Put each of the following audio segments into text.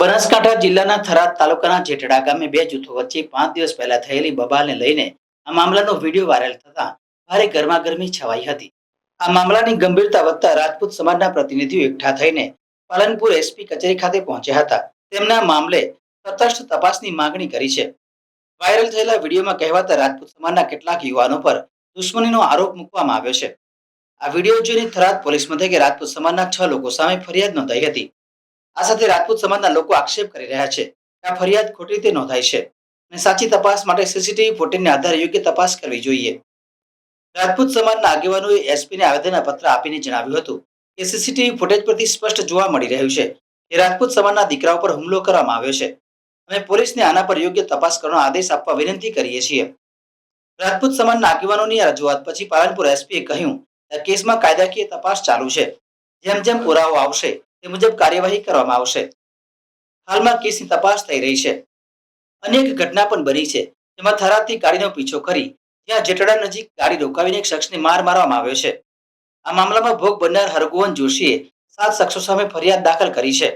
બનાસકાંઠા જિલ્લાના થરાદ તાલુકાના જેટડા ગામે બે જૂથો વચ્ચે પાંચ દિવસ પહેલા થયેલી બબાલને લઈને આ મામલાનો વીડિયો વાયરલ થતા ભારે ગરમાગરમી છવાઈ હતી. આ મામલાની ગંભીરતા વધતા રાજપૂત સમાજના પ્રતિનિધિઓ એકઠા થઈને પાલનપુર એસપી કચેરી ખાતે પહોંચ્યા હતા. તેમના મામલે તટસ્થ તપાસની માંગણી કરી છે. વાયરલ થયેલા વિડીયોમાં કહેવાતા રાજપૂત સમાજના કેટલાક યુવાનો પર દુશ્મનીનો આરોપ મૂકવામાં આવ્યો છે. આ વીડિયો જોઈને થરાદ પોલીસ મથકે રાજપૂત સમાજના છ લોકો સામે ફરિયાદ નોંધાઈ હતી. આ સાથે રાજપૂત સમાજના લોકો આક્ષેપ કરી રહ્યા છે કે આ ફરિયાદ ખોટી રીતે નોંધાઈ છે અને સાચી તપાસ માટે સીસીટીવી ફૂટેજને આધારે યોગ્ય તપાસ કરવી જોઈએ. રાજપૂત સમાજના આગેવાનોએ એસપીને આવેદનપત્ર આપીને જણાવ્યું હતું કે સીસીટીવી ફૂટેજ પરથી સ્પષ્ટ જોવા મળી રહ્યું છે કે રાજપૂત સમાજના દીકરાઓ પર હુમલો કરવામાં આવ્યો છે. અમે પોલીસને આના પર યોગ્ય તપાસ કરવાનો આદેશ આપવા વિનંતી કરીએ છીએ. રાજપૂત સમાજના આગેવાનોની આ રજૂઆત પછી પાલનપુર એસપીએ કહ્યું કેસમાં કાયદાકીય તપાસ ચાલુ છે. જેમ જેમ પુરાવો આવશે, તે મુજબ કાર્યવાહી કરવામાં આવશે. હાલમાં કેસની તપાસ થઈ રહી છે. અનેક ઘટના પણ બની છે. જેમાં થરાદથી ગાડીનો પીછો કરી જ્યાં જેટડા નજીક ગાડી રોકાવીને એક શખ્સને માર મારવામાં આવ્યો છે. આ મામલામાં ભોગ બનનાર હરગોવન જોશીએ સાત શખ્સો સામે ફરિયાદ દાખલ કરી છે.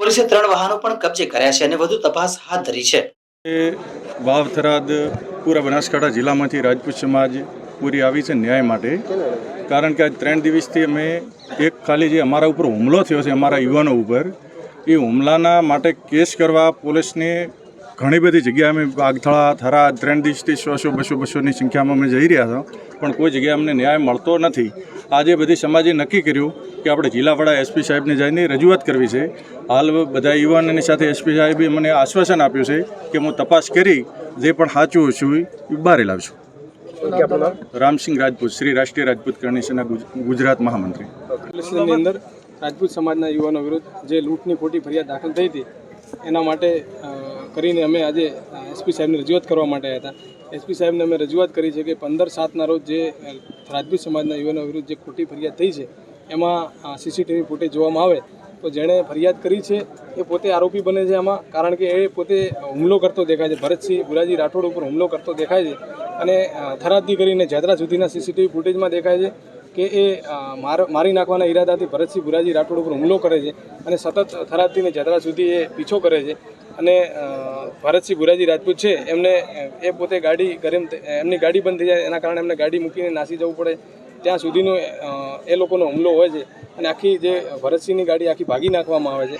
પોલીસે ત્રણ વાહનો પણ કબજે કર્યા છે અને વધુ તપાસ હાથ ધરી છે. વાવ થરાદ પૂરા બનાસકાંઠા જિલ્લામાંથી રાજપૂત સમાજ પૂરી આવી છે ન્યાય માટે. કારણ કે આજ ત્રણ દિવસથી અમે એક ખાલી જે અમારા ઉપર હુમલો થયો છે, અમારા યુવાનો ઉપર, એ હુમલાના માટે કેસ કરવા પોલીસને ઘણી બધી જગ્યાએ અમે આગથળા થરા, ત્રણ દિવસથી સો સો, બસો, બસોની સંખ્યામાં અમે જઈ રહ્યા હતા. પણ કોઈ જગ્યાએ અમને ન્યાય મળતો નથી. આજે બધી સમાજે નક્કી કર્યું કે આપણે જિલ્લાવાળા એસપી સાહેબને જઈને રજૂઆત કરવી છે. હાલ બધા યુવાનોની સાથે એસપી સાહેબે મને આશ્વાસન આપ્યું છે કે હું તપાસ કરી જે પણ સાચું છું, એ બહાર લાવશું. રામસિંહ રાજપૂત શ્રી રાષ્ટ્રીય રાજપૂત કરણી સેના ગુજરાત મહામંત્રી. ની અંદર રાજપૂત સમાજના યુવાનો વિરુદ્ધ જે લૂંટની ખોટી ફરિયાદ દાખલ થઈ હતી એના માટે કરીને અમે આજે એસપી સાહેબની રજૂઆત કરવા માટે આવ્યા હતા. એસપી સાહેબને અમે રજૂઆત કરી છે કે પંદર સાતના રોજ જે રાજપૂત સમાજના યુવાનો વિરુદ્ધ જે ખોટી ફરિયાદ થઈ છે એમાં સીસીટીવી ફૂટેજ જોવામાં આવે તો જેણે ફરિયાદ કરી છે એ પોતે આરોપી બને છે આમાં કારણ કે એ પોતે હુમલો કરતો દેખાય છે. ભરતસિંહ ગુરાજી રાઠોડ ઉપર હુમલો કરતો દેખાય છે. અને થરાદથી કરીને જાદરા સુધીના સીસીટીવી ફૂટેજમાં દેખાય છે કે એ માર, મારી નાખવાના ઈરાદાથી ભરતસિંહ ગુરાજી રાઠોડ ઉપર હુમલો કરે છે અને સતત થરાદથી ને જાદરા સુધી એ પીછો કરે છે અને ભરતસિંહ ગુરાજી રાજપૂત છે, એમને એ પોતે ગાડી ગરમ એમની ગાડી બંધ થઈ જાય, એના કારણે એમને ગાડી મૂકીને નાસી જવું પડે. ત્યાં સુધીનો એ લોકોનો હુમલો હોય છે અને આખી જે ભરતસિંહની ગાડી આખી ભાગી નાખવામાં આવે છે.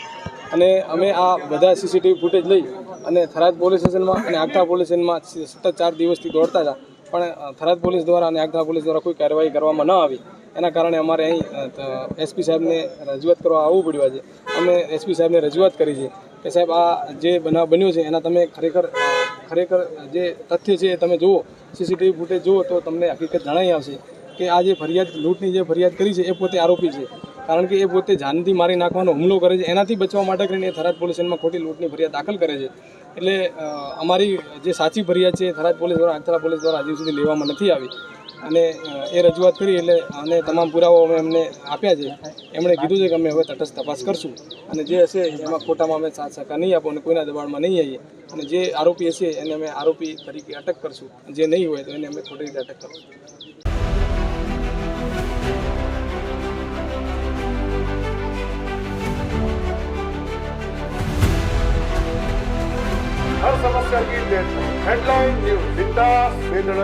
અને અમે આ બધા સીસીટીવી ફૂટેજ લઈ અને થરાદ પોલીસ સ્ટેશનમાં અને આગતા પોલીસ સ્ટેશનમાં સતત ચાર દિવસથી દોડતા હતા. પણ થરાદ પોલીસ દ્વારા અને આગતા પોલીસ દ્વારા કોઈ કાર્યવાહી કરવામાં ન આવી. એના કારણે અમારે અહીં એસપી સાહેબને રજૂઆત કરવા આવવું પડ્યું આજે. અમે એસપી સાહેબને રજૂઆત કરી છે કે, સાહેબ, આ જે બનાવ બન્યો છે, એના તમે ખરેખર ખરેખર જે તથ્ય છે એ તમે જુઓ, સીસીટીવી ફૂટેજ જુઓ તો તમને હકીકત જણાઈ આવશે કે આ જે ફરિયાદ, લૂંટની જે ફરિયાદ કરી છે એ પોતે આરોપી છે. કારણ કે એ પોતે જાનથી મારી નાખવાનો હુમલો કરે છે. એનાથી બચવા માટે કરીને એ થરાદ પોલીસ સ્ટેશનમાં ખોટી લૂંટની ફરિયાદ દાખલ કરે છે. એટલે અમારી જે સાચી ફરિયાદ છે એ થરાદ પોલીસ દ્વારા આગથરા પોલીસ દ્વારા હજી સુધી લેવામાં નથી આવી. અને એ રજૂઆત કરી એટલે અને તમામ પુરાવાઓ અમે એમને આપ્યા છે. એમણે કીધું છે કે અમે હવે તટસ્થ તપાસ કરશું. અને જે હશે એમાં ખોટામાં અમે સાથ સહકાર નહીં આપો અને કોઈના દબાણમાં નહીં આવીએ. અને જે આરોપી હશે એને અમે આરોપી તરીકે અટક કરશું. જે નહીં હોય તો એને અમે ખોટી રીતે અટક કરશું. Sagir Headline News, Bindas, Bindas.